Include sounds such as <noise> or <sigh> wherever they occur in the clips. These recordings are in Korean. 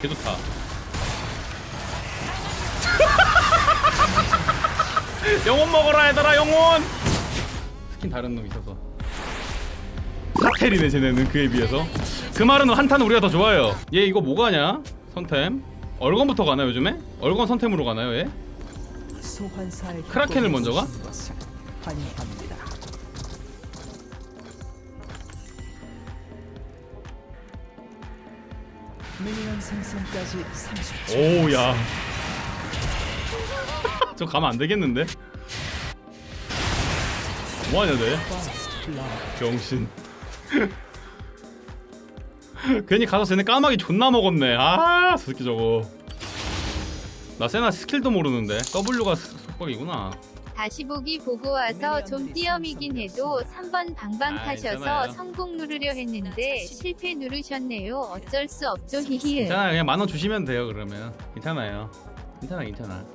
개 좋다. <laughs> 영혼 먹어라 얘들아 영혼. 스킨 다른 놈 있어서. 사텔이네 쟤네는 그에 비해서. 그 말은 한타는 우리가 더 좋아요. 얘 이거 뭐 가냐? 선템. 얼건부터 가나 요즘에? 얼건 선템으로 가나요 얘? 크라켄을 먼저 가? 미니언 생성까지 30초. 오야. 저 가면 안 되겠는데? 뭐하냐 쟤? 병신. <laughs> 괜히 가서 쟤네 까마귀 존나 먹었네. 아, 저 새끼 저거. 나 세나 스킬도 모르는데 W가 속박이구나. 다시 보기 보고 와서 좀 띄엄이긴 해도 3번 방방 아, 타셔서 괜찮아요. 성공 누르려 했는데 실패 누르셨네요. 어쩔 수 없죠 히히. 괜찮아, 그냥 만 원 주시면 돼요. 그러면 괜찮아요. 괜찮아, 괜찮아.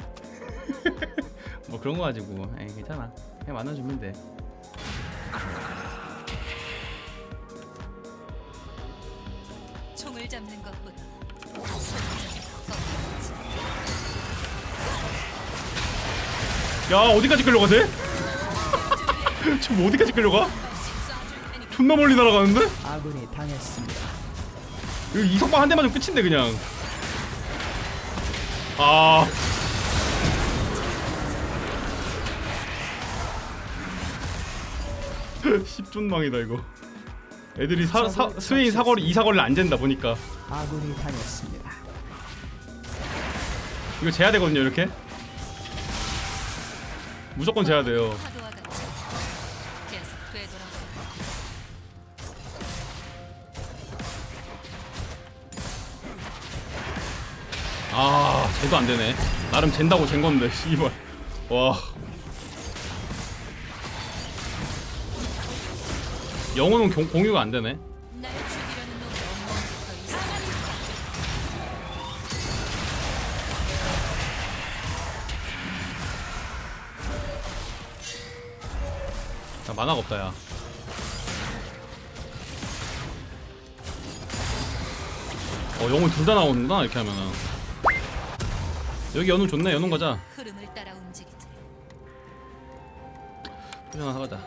<laughs> 뭐 그런 거 가지고, 에이, 괜찮아. 그냥 만 원 주면 돼. 야, 어디까지 끌려가지? <laughs> 지금 어디까지 끌려가? 존나 멀리 날아가는데? 아군이 당했습니다. 이거 이석방 한 대만 좀 끝인데 그냥. 아. <laughs> 십존망이다 이거. 애들이 사, 사, 스웨인 사거리 이 사거리를 안 잰다 보니까 아군이 당했습니다. 이거 재야 되거든요 이렇게. 무조건 재야 돼요. 아, 쟤도 안 되네. 나름 잰다고 잰 건데, 씨발. 와. 영어는 공, 공유가 안 되네. 나 만화가 없다, 야. 어, 영혼 둘다 나오는구나, 이렇게 하면은. 여기 연운 좋네, 연운 가자. 흐름을 따라 움직이지 포션 하나 가자.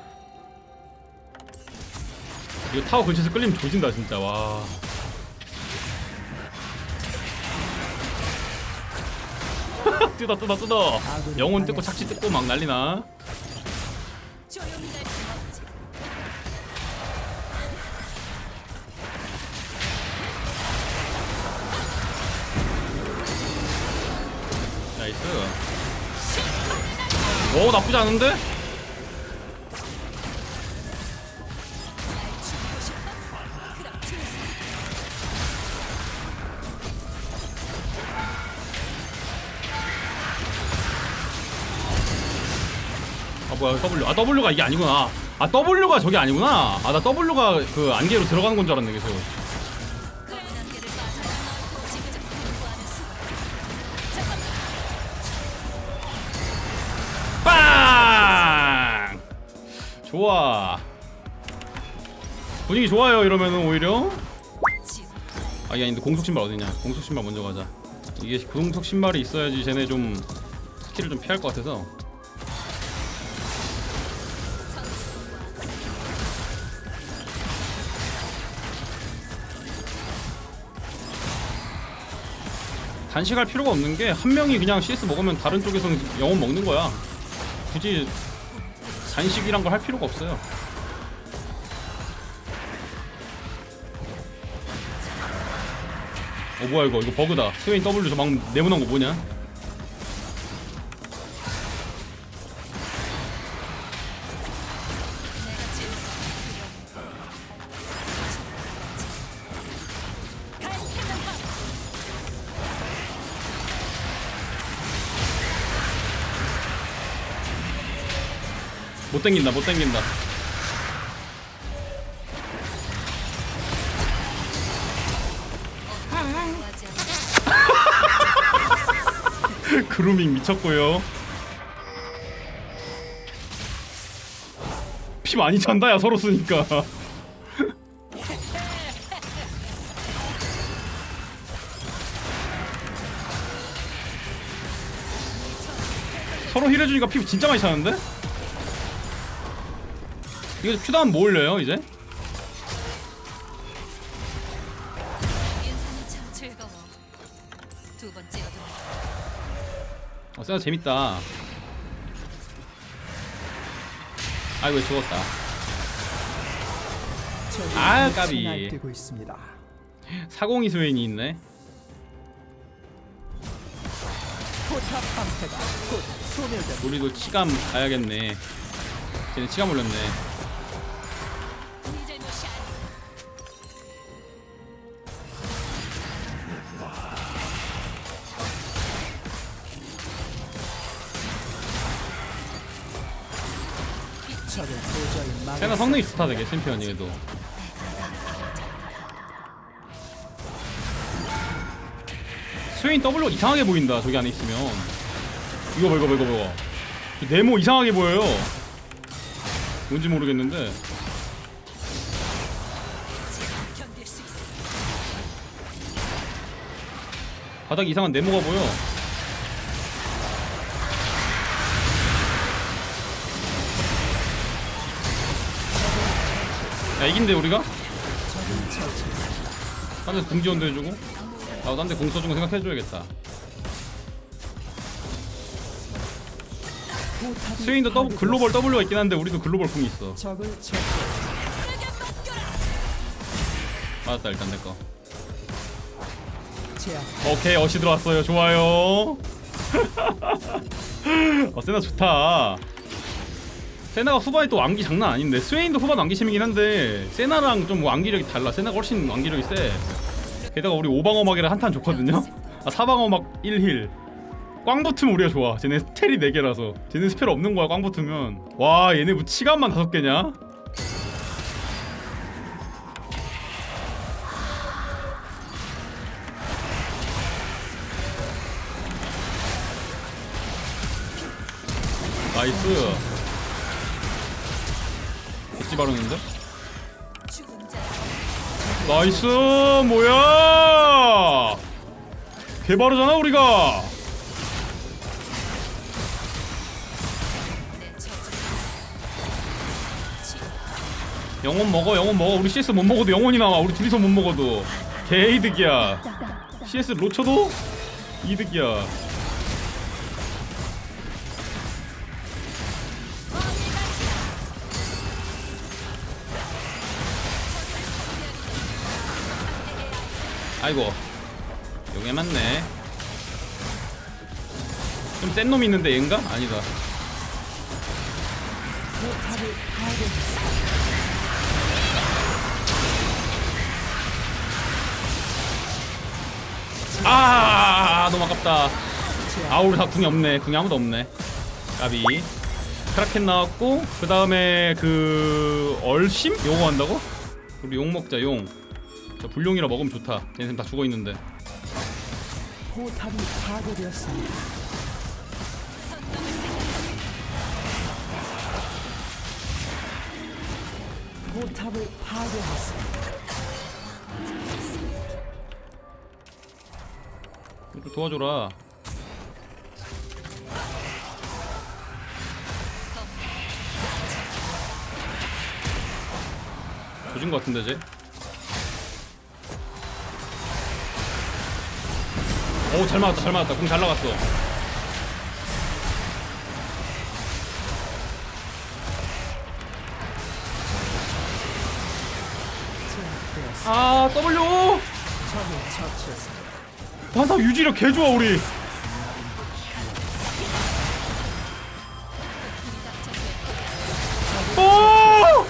이거 타워 근처에서 끌리면 조진다, 진짜, 와. <laughs> 뜯어, 뜯어, 뜯어. 영혼 뜯고 착지 뜯고 막 난리나. 조용히 날 나이스. 오, 나쁘지 않은데? 아 뭐야 W 아 W가 이게 아니구나 아 W가 저게 아니구나 아 나 W가 그 안개로 들어가는 건 줄 알았네 계속 좋아. 분위기 좋아요 이러면은 오히려. 아 이게 아닌데 공속 신발 어디냐? 공속 신발 먼저 가자. 이게 공속 신발이 있어야지 쟤네 좀 스킬을 좀 피할 것 같아서. 단식할 필요가 없는 게 한 명이 그냥 CS 먹으면 다른 쪽에서는 영혼 먹는 거야. 굳이 단식이란 걸 할 필요가 없어요. 어 뭐야 이거. 이거 버그다. 스웨인 W 저막 네모난 거 뭐냐 못 땡긴다 못 땡긴다. <laughs> 그루밍 미쳤고요. 피 많이 찬다 야 서로 쓰니까. <laughs> 서로 힐해주니까 피 진짜 많이 차는데? 이거 큐다운 뭐 올려요 이제? 인생이 참 즐거워. 두 번째 여름 어 세나 재밌다 아이고 죽었다 적이 아, 까비. 날뛰고 있습니다. 사공이 스웨인이 있네 포탑 방패가 곧 소멸됩니다. 우리도 치감 가야겠네 쟤네 치감 올렸네 네 수 성능이. 좋다 되게 챔피언이 그래도. 스웨인 W 이상하게 보인다 저기 안에 있으면. 이거 봐 이거 봐 이거 봐저 네모 이상하게 보여요. 뭔지 모르겠는데. 바닥에 이상한 네모가 보여 야 이긴데 우리가? 적은 처치. 딴 데서 궁지원도 해주고 나도 딴데 공 써준 거 생각해줘야겠다 스웨인도 더블. 글로벌 W가 있긴 한데 우리도 글로벌 궁이 있어. 맞았다 일단 내거 제압. 오케이 어시 들어왔어요 좋아요 <laughs> 어 세나 좋다 세나가 후반에 또 왕기 장난 아닌데 스웨인도 후반 왕기심이긴 한데 세나랑 좀 왕기력이 달라. 세나가 훨씬 왕기력이 세. 게다가 우리 5방 어막이라 한탄 좋거든요. 아 4방 어막 1힐. 꽝 붙으면 우리가 좋아. 쟤네 스텔이 4개라서. 쟤네 스펠 없는 거야 꽝 붙으면. 와 얘네 뭐 치감만 5개냐? 나이스 자 나이스! 뭐야! 개바르잖아 우리가! 영혼 먹어 영혼 먹어. 우리 CS 못 먹어도 영혼이 나와. 우리 둘이서 못 먹어도. 개 이득이야. CS 로쳐도 이득이야 아이고 용에 맞네 좀 센 놈이 있는데 얘인가? 아니다. 아 너무 아깝다. 아 우리 다 궁이 없네 궁이 아무도 없네 까비 크라켄 나왔고 그 다음에 그 얼심? 요거 한다고? 우리 용 먹자 용 저 불용이라 먹으면 좋다 얘네 다 죽어 있는데 포탑이 파괴되었습니다. 포탑을 파괴했습니다. 좀 도와줘라 조진 것 같은데 쟤 오우 잘 맞았다 잘 맞았다 궁잘 나갔어. 아 W. 바닥 유지력 개 좋아 우리 오!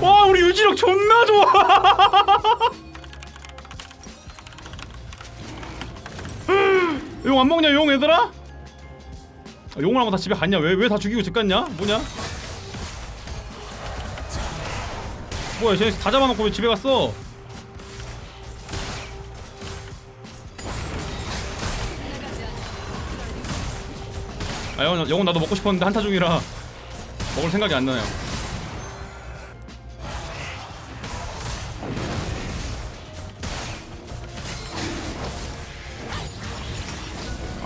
와 우리 유지력 존나 좋아 <laughs> 안 먹냐 용 얘들아? 아, 용을 하고 다 집에 갔냐? 왜 왜 다 죽이고 집 갔냐? 뭐냐? 뭐야 쟤네 다 잡아놓고 왜 집에 갔어? 아 영원 나도 먹고 싶었는데 한타 중이라 먹을 생각이 안 나요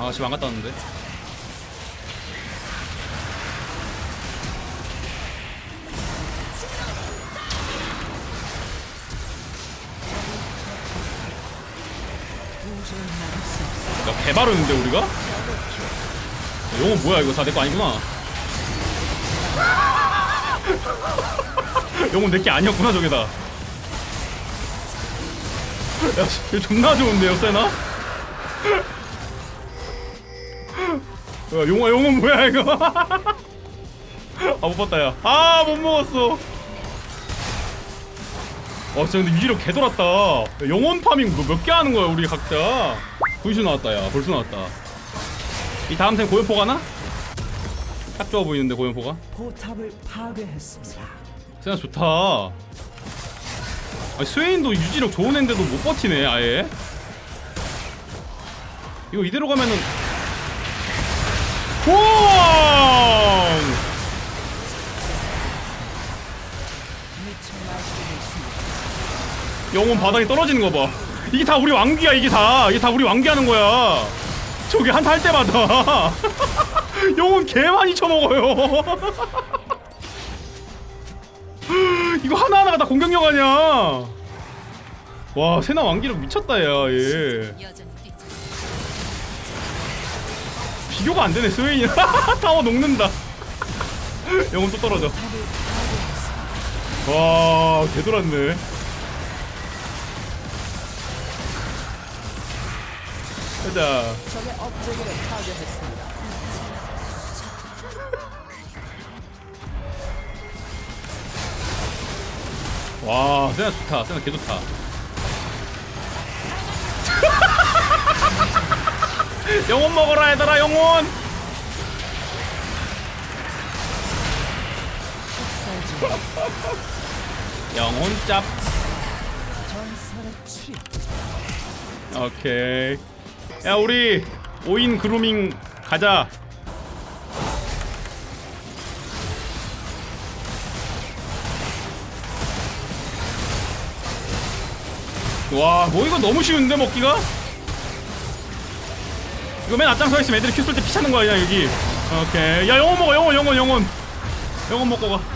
아 지금 안 갔다 왔는데 야 개바르는데 우리가? 용어 뭐야 이거 다 내 거 아니구나 <laughs> 용어 내게 아니었구나 저게 다야 이거 존나 좋은데요 세나? 야 용아 용어 뭐야 이거? <laughs> 아 못 봤다 야아못 먹었어. 어 진짜 근데 위로 개 돌았다. 야, 영혼 파밍 뭐 몇개 하는 거야 우리 각자? 불수 나왔다 야. 벌써 나왔다. 이 다음 템 고연포 가나? 딱 좋아 보이는데 고연포가? 포탑을 파괴했습니다. 세나 좋다. 아니, 스웨인도 유지력 좋은 앤데도 못 버티네 아예. 이거 이대로 가면은 있습니다. 영혼 바닥에 떨어지는 거 봐. 이게 다 우리 왕귀야 이게 다 이게 다 우리 왕귀 하는 거야. 저기 한타 할 때마다 <laughs> 영혼 개 많이 쳐먹어요. <laughs> 이거 하나 하나가 다 공격력 아니야. 와 세나 왕기력 미쳤다 야 얘. 비교가 안 되네 스웨인. <laughs> 타워 녹는다. 영혼 또 떨어져. 와 개돌았네. 가자. 와 세나 좋다 세나 개 좋다 <laughs> 영혼 먹어라 얘들아 영혼 <laughs> 영혼 짭. 오케이 야 우리 5인 그루밍 가자 와뭐 이거 너무 쉬운데 먹기가? 이거 맨 앞장 서 있으면 애들이 큐쏠 때 피 차는 거 아니야 여기 오케이 야 영혼 먹어 영혼 영혼 영혼 영혼 먹고 가 <laughs>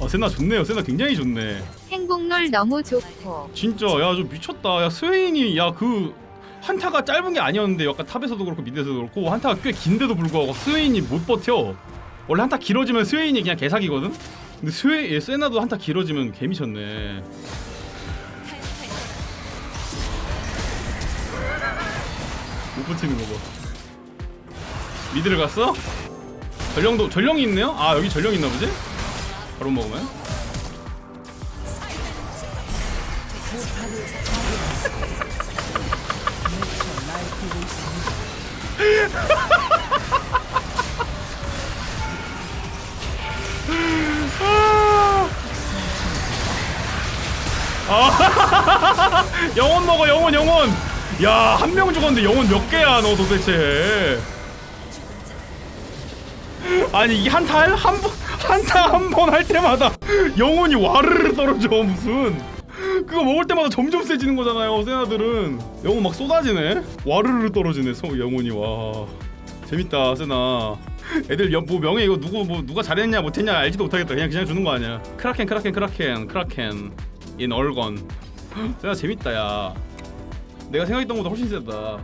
아, 세나 좋네요. 세나 굉장히 좋네. 행복롤 너무 좋고 진짜 야 좀 미쳤다. 야 스웨인이 야 그 한타가 짧은 게 아니었는데 약간 탑에서도 그렇고 미드에서도 그렇고 한타가 꽤 긴데도 불구하고 스웨인이 못 버텨. 원래 한타 길어지면 스웨인이 그냥 개사기거든. 근데 스웨 얘 세나도 한타 길어지면 개 미쳤네. 못 버티는 거 봐. 미드를 갔어? 전령도 전령이 있네요? 아 여기 전령 있나 보지? 바로 먹으면? <laughs> 아, <laughs> 영혼 먹어 영혼 영혼 야 한 명 죽었는데 영혼 몇 개야 너 도대체? 아니 이 한타 할- 한 번, 한타 한 번 할 때마다 영혼이 와르르 떨어져 무슨. 그거 먹을 때마다 점점 세지는 거잖아요 세나들은. 영혼 막 쏟아지네? 와르르 떨어지네 소 영혼이 와. 재밌다 세나. 애들 여, 뭐 명예 이거 누구 뭐 누가 잘했냐 못했냐 알지도 못하겠다. 그냥 그냥 주는 거 아니야. 크라켄 크라켄 크라켄 크라켄. 인 얼건 세나 재밌다 야 내가 생각했던 것보다 훨씬 세다